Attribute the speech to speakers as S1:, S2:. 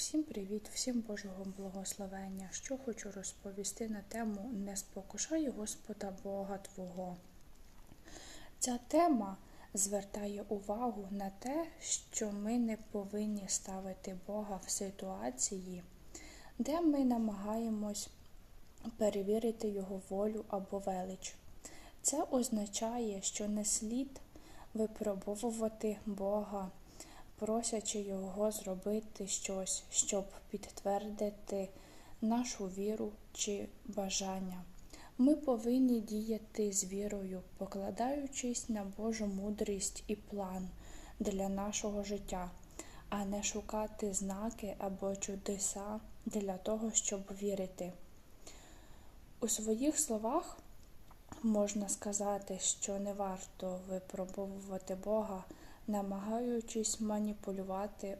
S1: Всім привіт, всім Божого благословення. Що хочу розповісти на тему Не спокушай Господа Бога Твого. Ця тема звертає увагу на те, що ми не повинні ставити Бога в ситуації, де ми намагаємось перевірити Його волю або велич. Це означає, що не слід випробовувати Бога, просячи Його зробити щось, щоб підтвердити нашу віру чи бажання. Ми повинні діяти з вірою, покладаючись на Божу мудрість і план для нашого життя, а не шукати знаки або чудеса для того, щоб вірити. У своїх словах можна сказати, що не варто випробовувати Бога, намагаючись маніпулювати